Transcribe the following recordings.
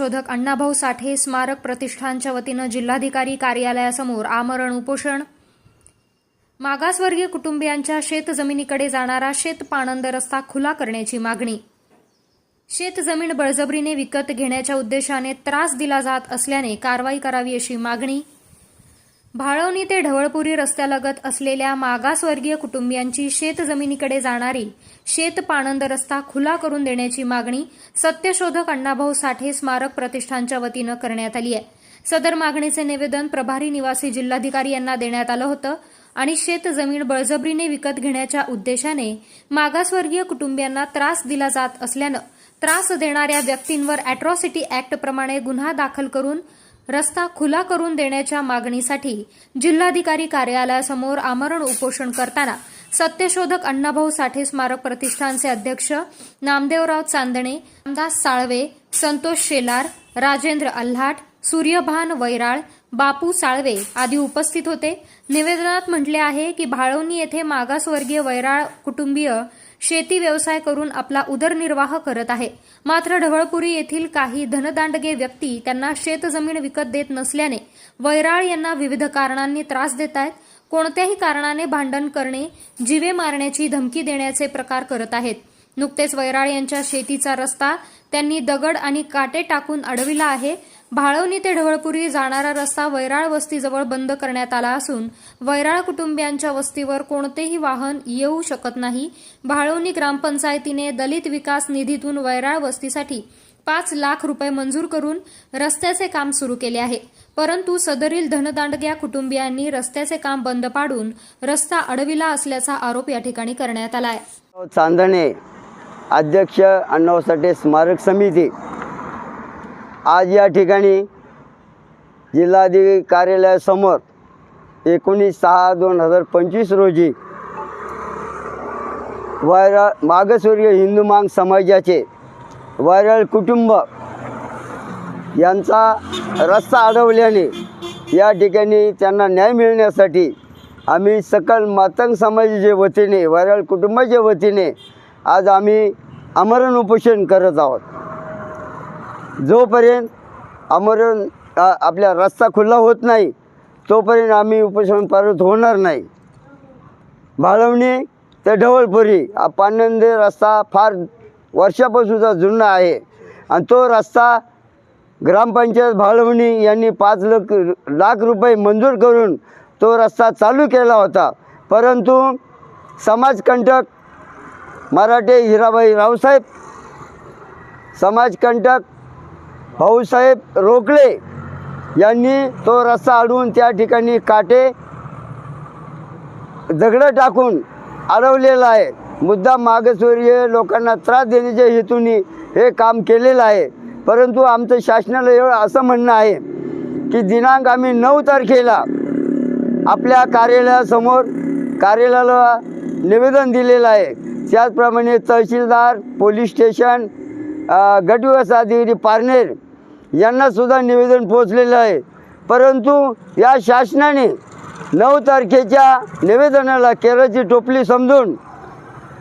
सत्यशोधक अण्णाभाऊ साठे स्मारक प्रतिष्ठानच्या वतीनं जिल्हाधिकारी कार्यालयासमोर आमरण उपोषण. मागासवर्गीय कुटुंबियांच्या शेतजमिनीकडे जाणारा शेतपाणंद रस्ता खुला करण्याची मागणी. शेतजमीन बळजबरीने विकत घेण्याच्या उद्देशाने त्रास दिला जात असल्याने कारवाई करावी अशी मागणी. भाळवणी ते ढवळपुरी रस्त्यालगत असलेल्या मागासवर्गीय कुटुंबियांची शेतजमिनीकडे जाणारी शेतपाणंद रस्ता खुला करून देण्याची मागणी सत्यशोधक अण्णाभाऊ साठे स्मारक प्रतिष्ठानच्या वतीनं करण्यात आली आहे. सदर मागणीचे निवेदन प्रभारी निवासी जिल्हाधिकारी यांना देण्यात आलं होतं आणि शेतजमीन बळजबरीने विकत घेण्याच्या उद्देशाने मागासवर्गीय कुटुंबियांना त्रास दिला जात असल्यानं त्रास देणाऱ्या व्यक्तींवर अॅट्रॉसिटी अॅक्टप्रमाणे गुन्हा दाखल करून रस्ता खुला करून देण्याच्या मागणीसाठी जिल्हाधिकारी कार्यालयासमोर आमरण उपोषण करताना सत्यशोधक अण्णाभाऊ साठे स्मारक प्रतिष्ठानचे अध्यक्ष नामदेवराव चांदणे रामदास साळवे संतोष शेलार राजेंद्र अल्हाट सूर्यभान वैराळ बापू साळवे आदी उपस्थित होते. निवेदनात म्हटले आहे की भाळवणी येथे मागासवर्गीय वैराळ कुटुंबीय शेती व्यवसाय करून आपला उदरनिर्वाह करत आहे. मात्र ढवळपुरी येथील काही धनदांडगे व्यक्ती त्यांना शेतजमीन विकत देत नसल्याने वैराळ यांना विविध कारणांनी त्रास देत आहेत. कोणत्याही कारणाने भांडण करणे जीवे मारण्याची धमकी देण्याचे प्रकार करत आहेत. नुकतेच वैराळ यांच्या शेतीचा रस्ता त्यांनी दगड आणि काटे टाकून अडविला आहे. भाळवणी ते ढवळपुरी जाणारा रस्ता वैराळ वस्तीजवळ बंद करण्यात आला असून वैराळ कुटुंबियांच्या वस्तीवर कोणतेही वाहन येऊ शकत नाही. भाळवणी ग्रामपंचायतीने दलित विकास निधीतून वैराळ वस्तीसाठी पाच लाख रुपये मंजूर करून रस्त्याचे काम सुरू केले आहे. परंतु सदरील धनदांडग्या कुटुंबियांनी रस्त्याचे काम बंद पाडून रस्ता अडविला असल्याचा आरोप या ठिकाणी करण्यात आला आहे चांदणे अध्यक्ष अण्णाभाऊ स्मारक समिती आज या ठिकाणी जिल्हाधिकारी कार्यालयासमोर एकोणीस सहा दोन हजार पंचवीस रोजी वायरळ मागासवर्गीय हिंदू मांग समाजाचे वायरळ कुटुंब यांचा रस्ता अडवल्याने या ठिकाणी त्यांना न्याय मिळण्यासाठी आम्ही सकल मातंग समाजाच्या वतीने वायरळ कुटुंबाच्या वतीने आज आम्ही आमरण उपोषण करत आहोत. जोपर्यंत आमरण आपल्या रस्ता खुला होत नाही तोपर्यंत आम्ही उपोषण परत होणार नाही. भाळवणी ते ढवळपुरी हा पानंदे रस्ता फार वर्षापासूनचा जुना आहे. आणि तो रस्ता ग्रामपंचायत भाळवणी यांनी पाच लाख लाख रुपये मंजूर करून तो रस्ता चालू केला होता. परंतु समाजकंटक मराठे हिराबाई रावसाहेब समाजकंटक भाऊसाहेब रोकले यांनी तो रस्ता अडवून त्या ठिकाणी काटे दगडं टाकून अडवलेला आहे. मुद्दा मागासवर्गीय लोकांना त्रास देण्याच्या हेतूने हे काम केलेलं आहे. परंतु आमचं शासनाला एवढं असं म्हणणं आहे की दिनांक आम्ही नऊ तारखेला आपल्या कार्यालयासमोर कार्यालयाला निवेदन दिलेलं आहे. त्याचप्रमाणे तहसीलदार पोलीस स्टेशन गटव्यवस्था अधिकारी पारनेर यांनासुद्धा निवेदन पोचलेलं आहे. परंतु या शासनाने नऊ तारखेच्या निवेदनाला केरळची टोपली समजून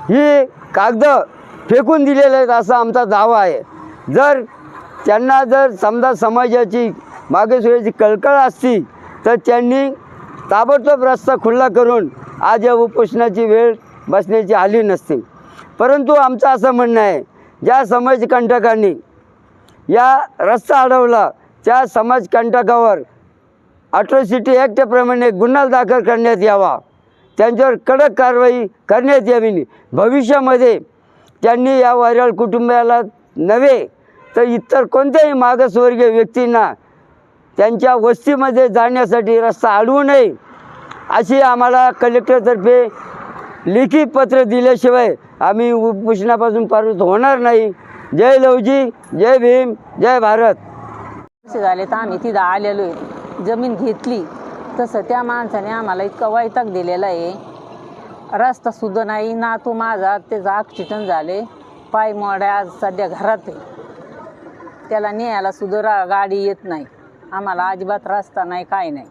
ही कागद फेकून दिलेले आहेत असा आमचा दावा आहे. जर त्यांना जर समजा समाजाची मागासवर्गीयाची कळकळ असती तर त्यांनी ताबडतोब रस्ता खुल्ला करून आज या उपोषणाची वेळ बसण्याची आली नसती. परंतु आमचं असं म्हणणं आहे ज्या समाजकंटकांनी या रस्ता अडवला. त्या समाजकंटकावर अट्रॉसिटी ॲक्टप्रमाणे गुन्हा दाखल करण्यात यावा. त्यांच्यावर कडक कारवाई करण्यात यावी. भविष्यामध्ये त्यांनी या वायरळ कुटुंबाला नव्हे तर इतर कोणत्याही मागासवर्गीय व्यक्तींना त्यांच्या वस्तीमध्ये जाण्यासाठी रस्ता अडवू नये अशी आम्हाला कलेक्टरतर्फे लेखी पत्र दिल्याशिवाय आम्ही उपोषणापासून परत होणार नाही. जय लवजी जय भीम जय भारत. वर्ष झाले तर आम्ही तिथं आलेलो आहे. जमीन घेतली. तसं त्या माणसाने आम्हाला इतका वैताग दिलेला आहे. रस्ता सुद्धा नाही ना तो माझा त्याचं ॲक्सिडंट झाले. पाय मोड्या आज सध्या घरात आहे. त्याला न्यायला सुद्धा रा गाडी येत नाही. आम्हाला अजिबात रस्ता नाही काय नाही.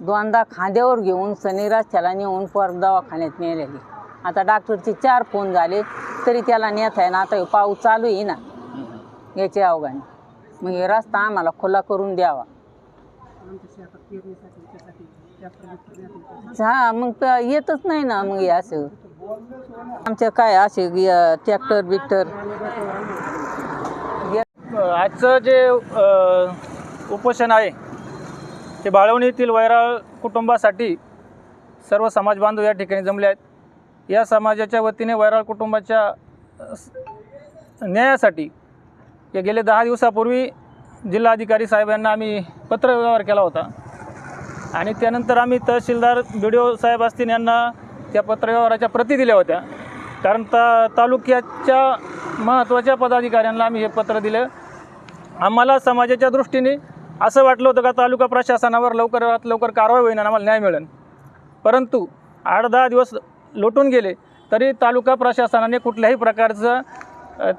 दोनदा खांद्यावर घेऊन सनी रस्त्याला नेऊन परत दवाखान्यात नेलेली. आता डॉक्टरचे चार फोन झाले तरी त्याला नेत आहे ना आता पाऊस चालू आहे ना. याचे अवघाने. मग हे रस्ता आम्हाला खुला करून द्यावा. हा मग प- येतच नाही ना मग हे असं. आमच्या काय असे ट्रॅक्टर बिक्टर? आजचं जे अ, उपोषण आहे ते बाळवणीतील वैराळ कुटुंबासाठी सर्व समाज बांधव या ठिकाणी जमले आहेत. या समाजाच्या वतीने वैराळ कुटुंबाच्या न्यायासाठी या गेले दहा दिवसापूर्वी जिल्हाधिकारी साहेब यांना आम्ही पत्रव्यवहार केला होता. आणि त्यानंतर आम्ही तहसीलदार बी डी ओ साहेब असतील यांना त्या पत्रव्यवहाराच्या प्रती दिल्या होत्या. कारण ता तालुक्याच्या महत्त्वाच्या पदाधिकाऱ्यांना आम्ही हे पत्र दिलं. आम्हाला समाजाच्या दृष्टीने असं वाटलं होतं का तालुका प्रशासनावर लवकरात लवकर कारवाई होईन आणि आम्हाला न्याय मिळेल. परंतु आठ दहा दिवस लोटून गेले तरी तालुका प्रशासनाने कुठल्याही प्रकारचं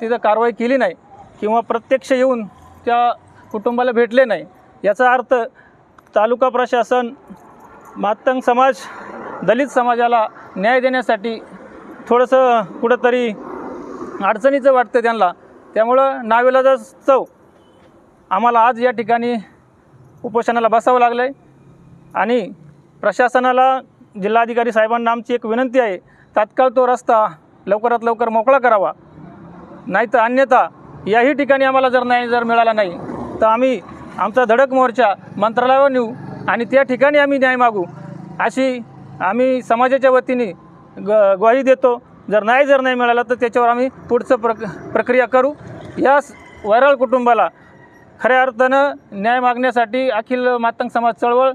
तिथं कारवाई केली नाही किंवा प्रत्यक्ष येऊन त्या कुटुंबाला भेटले नाही. याचा अर्थ तालुका प्रशासन मातंग समाज दलित समाजाला न्याय देण्यासाठी थोडंसं कुठंतरी अडचणीचं वाटतं त्यांना. त्यामुळं नावेला चव आम्हाला आज या ठिकाणी उपोषणाला बसावं लागलं आहे आणि प्रशासनाला जिल्हाधिकारी साहेबांना आमची एक विनंती आहे तात्काळ तो रस्ता लवकरात लवकर मोकळा करावा. नाही तर अन्यथा याही ठिकाणी आम्हाला जर नाही जर मिळाला नाही तर आम्ही आमचा धडक मोर्चा मंत्रालयावर नेऊ आणि त्या ठिकाणी आम्ही न्याय मागू अशी आम्ही समाजाच्या वतीने ग ग्वाही देतो. जर नाही जर नाही मिळाला तर त्याच्यावर आम्ही पुढचं प्रक प्रक्रिया करू. या स- वैराळ कुटुंबाला खऱ्या अर्थानं न्याय मागण्यासाठी अखिल मातंग समाज चळवळ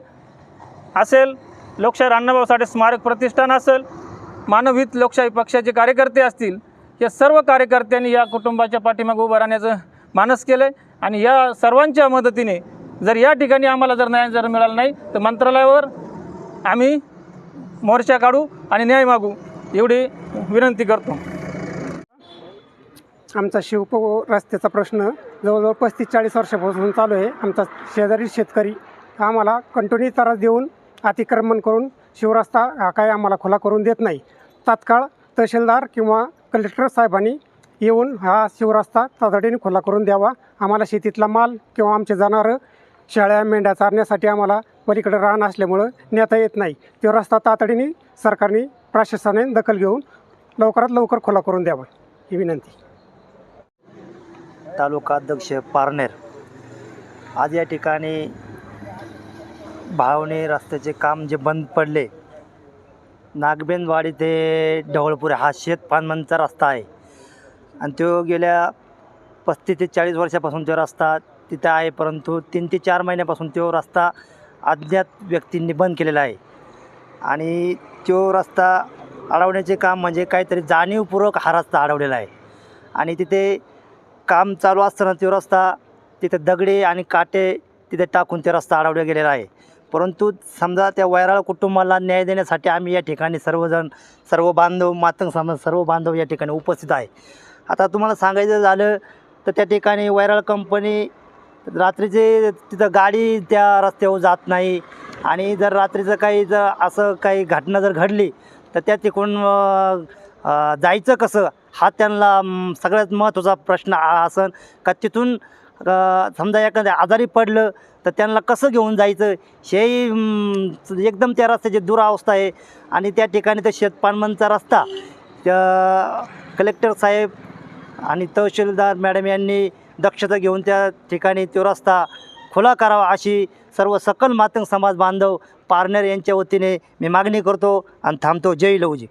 असेल लोकशाही अण्णाभाऊ साठे स्मारक प्रतिष्ठान असेल मानवहित लोकशाही पक्षाचे कार्यकर्ते असतील या सर्व कार्यकर्त्यांनी या कुटुंबाच्या पाठीमागे उभं राहण्याचं मानस केलं आहे आणि या सर्वांच्या मदतीने जर या ठिकाणी आम्हाला जर न्याय जर मिळाला नाही तर मंत्रालयावर आम्ही मोर्चा काढू आणि न्याय मागू एवढी विनंती करतो. आमचा शिवपो रस्त्याचा प्रश्न जवळजवळ पस्तीस चाळीस वर्षापासून चालू आहे. आमचा शेजारी शेतकरी आम्हाला कंटिन्यू त्रास देऊन अतिक्रमण करून शिवरस्ता हा काय आम्हाला खुला करून देत नाही. तात्काळ तहसीलदार किंवा कलेक्टर साहेबांनी येऊन हा शिवरस्ता तातडीने खुला करून द्यावा. आम्हाला शेतीतला माल किंवा आमचे जनावरं शाळ्या मेंढ्या चारण्यासाठी आम्हाला पलीकडे रान असल्यामुळं नेता येत नाही. तो रस्ता तातडीने सरकारने प्रशासनाने दखल घेऊन लवकरात लवकर खुला करून द्यावा ही विनंती. तालुका अध्यक्ष पारनेर. आज या ठिकाणी भावने रस्त्याचे काम जे बंद पडले नागबेनवाडी ते ढवळपुरे हा शेत पानमनचा रस्ता आहे. आणि तो गेल्या पस्तीस ते चाळीस वर्षापासून तो रस्ता तिथं आहे परंतु तीन ते चार महिन्यापासून तो रस्ता अज्ञात व्यक्तींनी बंद केलेला आहे. आणि तो रस्ता अडवण्याचे काम म्हणजे काहीतरी जाणीवपूर्वक हा रस्ता अडवलेला आहे. आणि तिथे काम चालू असताना तो रस्ता तिथे दगडे आणि काटे तिथे टाकून ते रस्ता अडवला गेलेला आहे. परंतु समजा त्या वैराळ कुटुंबाला न्याय देण्यासाठी आम्ही या ठिकाणी सर्वजण सर्व बांधव मातंग समाज सर्व बांधव या ठिकाणी उपस्थित आहे. आता तुम्हाला सांगायचं झालं तर त्या ठिकाणी वैराळ कंपनी रात्रीचे तिथं गाडी त्या रस्त्यावर जात नाही आणि जर रात्रीचं काही जर असं काही घटना जर घडली तर त्या तिकडून जायचं कसं? हा त्यांना सगळ्यात महत्त्वाचा प्रश्न असन का तिथून समजा एखाद्या आजारी पडलं तर त्यांना कसं घेऊन जायचं? हे एकदम त्या रस्त्याची दुरावस्था आहे आणि त्या ठिकाणी तर शेतपानमनचा रस्ता. त्या कलेक्टर साहेब आणि तहसीलदार मॅडम यांनी दक्षता घेऊन त्या ठिकाणी तो रस्ता खुला करावा अशी सर्व सकल मातंग समाज बांधव पारनेर यांच्या वतीने मी मागणी करतो आणि थांबतो. जय लवजी